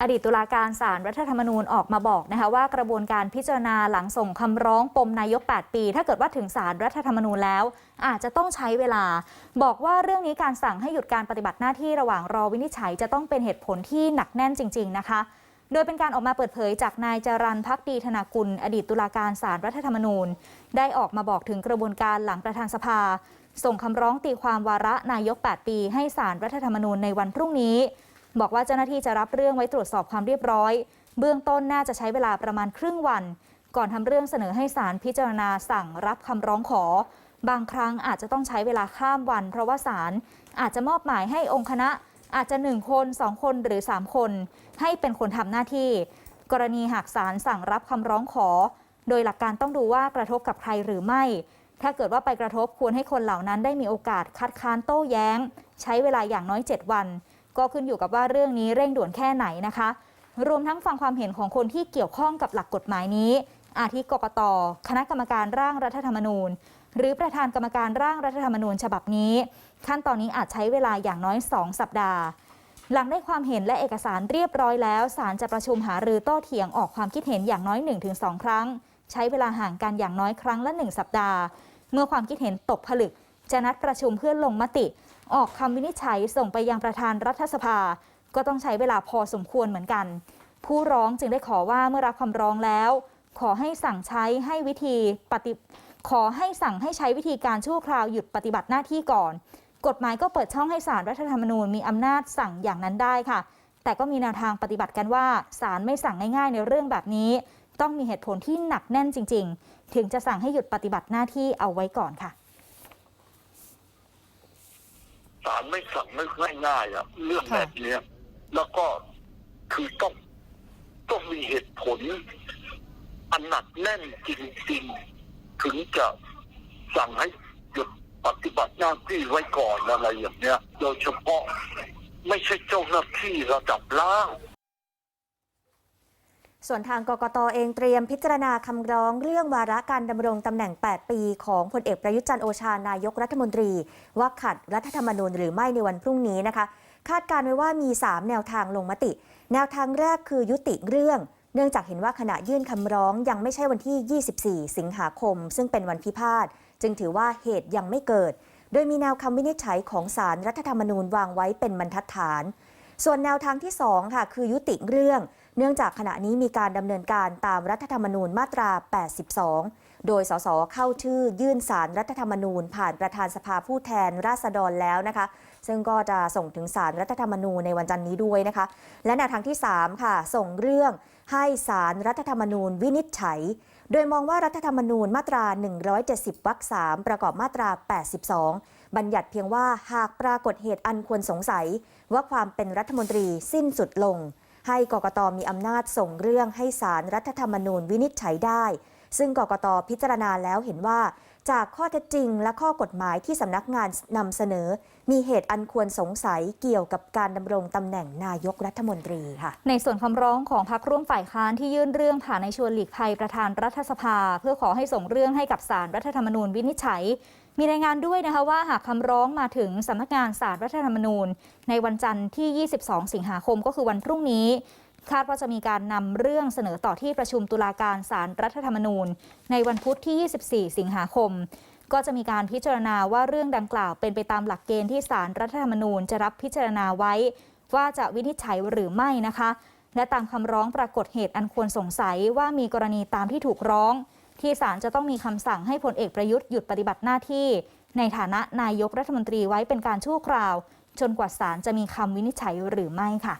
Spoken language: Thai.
อดีตตุลาการศาลรรัฐธรรมนูญออกมาบอกนะคะว่ากระบวนการพิจารณาหลังส่งคำร้องปมนายก 8 ปี ถ้าเกิดว่าถึงศาลรรัฐธรรมนูญแล้ว อาจจะต้องใช้เวลา บอกว่าเรื่องนี้การสั่งให้หยุดการปฏิบัติหน้าที่ระหว่างรอวินิจฉัยจะต้องเป็นเหตุผลที่หนักแน่นจริง ๆ นะคะ โดยเป็นการออกมาเปิดเผยจากนายจรันพักดีธนากุล อดีตตุลาการศาลรรัฐธรรมนูญ ได้ออกมาบอกถึงกระบวนการหลังประธานสภา ส่งคำร้องตีความวาระนายก 8 ปี ให้ศาลรรัฐธรรมนูญในวันพรุ่งนี้ บอกว่าเจ้าหน้าที่จะรับเรื่องไว้ตรวจสอบความเรียบร้อย เบื้องต้นน่าจะใช้เวลาประมาณครึ่งวัน ก่อนทำเรื่องเสนอให้ศาลพิจารณาสั่งรับคำร้องขอ บางครั้งอาจจะต้องใช้เวลาข้ามวัน เพราะว่าศาลอาจจะมอบหมายให้องค์คณะอาจจะหนึ่งคนสองคนหรือสามคน ให้เป็นคนทำหน้าที่ กรณีหากศาลสั่งรับคำร้องขอ โดยหลักการต้องดูว่ากระทบกับใครหรือไม่ ถ้าเกิดว่าไปกระทบควรให้คนเหล่านั้นได้มีโอกาสคัดค้านโต้แย้ง ใช้เวลาอย่างน้อย 7 วัน ก็ขึ้นอยู่กับว่าเรื่องนี้เร่งด่วนแค่ไหนนะคะ รวมทั้งฟังความเห็นของคนที่เกี่ยวข้องกับหลักกฎหมายนี้ อาทิกกตคณะกรรมการร่างรัฐธรรมนูญ หรือประธานกรรมการร่างรัฐธรรมนูญฉบับนี้ ขั้นตอนนี้อาจใช้เวลาอย่างน้อย 2 สัปดาห์ หลังได้ความเห็นและเอกสารเรียบร้อยแล้วศาลจะประชุมหารือโต้เถียงออกความคิดเห็นอย่างน้อย 1-2 ครั้ง ใช้เวลาห่างกันอย่างน้อยครั้งละ 1 สัปดาห์ เมื่อความคิดเห็นตกผลึกจะนัดประชุมเพื่อลงมติ ออกคำวินิจฉัยส่งไปยังประธานรัฐสภา ก็ต้องใช้เวลาพอสมควรเหมือนกัน ผู้ร้องจึงได้ขอว่าเมื่อรับคำร้องแล้ว ขอให้สั่งใช้ให้วิธีปฏิขอให้สั่งให้ใช้วิธีการชั่วคราวหยุดปฏิบัติหน้าที่ก่อน กฎหมายก็เปิดช่องให้ศาลรัฐธรรมนูญมีอำนาจสั่งอย่างนั้นได้ค่ะ แต่ก็มีแนวทางปฏิบัติกันว่าศาลไม่สั่งง่ายๆ ในเรื่องแบบนี้ ต้องมีเหตุผลที่หนักแน่นจริง ๆ ถึงจะสั่งให้หยุดปฏิบัติหน้าที่เอาไว้ก่อนค่ะ ศาลไม่สั่งไม่ง่ายๆอะเรื่องแบบเนี้ยแล้วก็คือต้องต้องมีเหตุผล อันหนักแน่นจริงๆ ถึงจะสั่งให้หยุดปฏิบัติหน้าที่ไว้ก่อนอะไรอย่างเนี้ย โดยเฉพาะไม่ใช่เจ้าหน้าที่ระดับล่าง ส่วนทางกกตเองเตรียมพิจารณาคำร้องเรื่องวาระการดำรงตำแหน่ง 8 ปีของพลเอกประยุทธ์จันโอชานายกรัฐมนตรี ว่าขัดรัฐธรรมนูญหรือไม่ในวันพรุ่งนี้นะคะ คาดการณ์ไว้ว่ามี 3 แนวทางลงมติ แนวทางแรกคือยุติเรื่อง เนื่องจากเห็นว่าขณะยื่นคำร้องยังไม่ใช่วันที่ 24 สิงหาคม ซึ่งเป็นวันพิพาทจึงถือว่าเหตุยังไม่เกิด โดยมีแนวคำวินิจฉัยของศาลรรัฐธรรมนูญวางไว้เป็นบรรทัดฐาน ส่วนแนวทางที่2ค่ะคือยุติเรื่อง เนื่องจากขณะนี้มีการดำเนินการตามรัฐธรรมนูญมาตรา 82 โดยสสเข้าชื่อยื่นสารรัฐธรรมนูญ ผ่านประธานสภาผู้แทนราษฎรแล้วนะคะ ซึ่งก็จะส่งถึงสารรัฐธรรมนูญในวันจันทร์นี้ด้วยนะคะ และแนวทางที่ 3 ค่ะ ส่งเรื่องให้สารรัฐธรรมนูญวินิจฉัย โดยมองว่ารัฐธรรมนูญมาตรา 170วรรค3ประกอบมาตรา 82 บัญญัติเพียงว่าหากปรากฏเหตุอันควรสงสัย ว่าความเป็นรัฐมนตรีสิ้นสุดลง ให้กกตมีอำนาจส่งเรื่องให้สารรัฐธรรมนูญวินิจฉัยได้ ซึ่งกกตพิจารณาแล้วเห็นว่า จากข้อเท็จจริงและข้อกฎหมายที่สำนักงานนำเสนอ มีเหตุอันควรสงสัยเกี่ยวกับการดำรงตำแหน่งนายกรัฐมนตรีค่ะ ในส่วนคำร้องของพรรคร่วมฝ่ายค้านที่ยื่นเรื่องผ่านในชวนหลีกภัยประธานรัฐสภา เพื่อขอให้ส่งเรื่องให้กับศาลรรัฐธรรมนูญวินิจฉัยมีรายงานด้วยนะคะว่าหากคำร้องมาถึงสำนักงานศาลรรัฐธรรมนูญ ในวันจันทร์ที่ 22 สิงหาคมก็คือวันพรุ่งนี้ คาดว่าจะมีการนำเรื่องเสนอต่อที่ประชุมตุลาการศาลรรัฐธรรมนูญ ในวันพุธที่ 24 สิงหาคม ก็จะมีการพิจารณาว่าเรื่องดังกล่าวเป็นไปตามหลักเกณฑ์ที่ศาลรรัฐธรรมนูญจะรับพิจารณาไว้ ว่าจะวินิจฉัยหรือไม่นะคะ และตามคำร้องปรากฏเหตุอันควรสงสัยว่ามีกรณีตามที่ถูกร้อง ที่ศาลจะต้องมีคำสั่งให้พลเอกประยุทธ์หยุดปฏิบัติหน้าที่ ในฐานะนายกรัฐมนตรีไว้เป็นการชั่วคราว จนกว่าศาลจะมีคำวินิจฉัยหรือไม่ค่ะ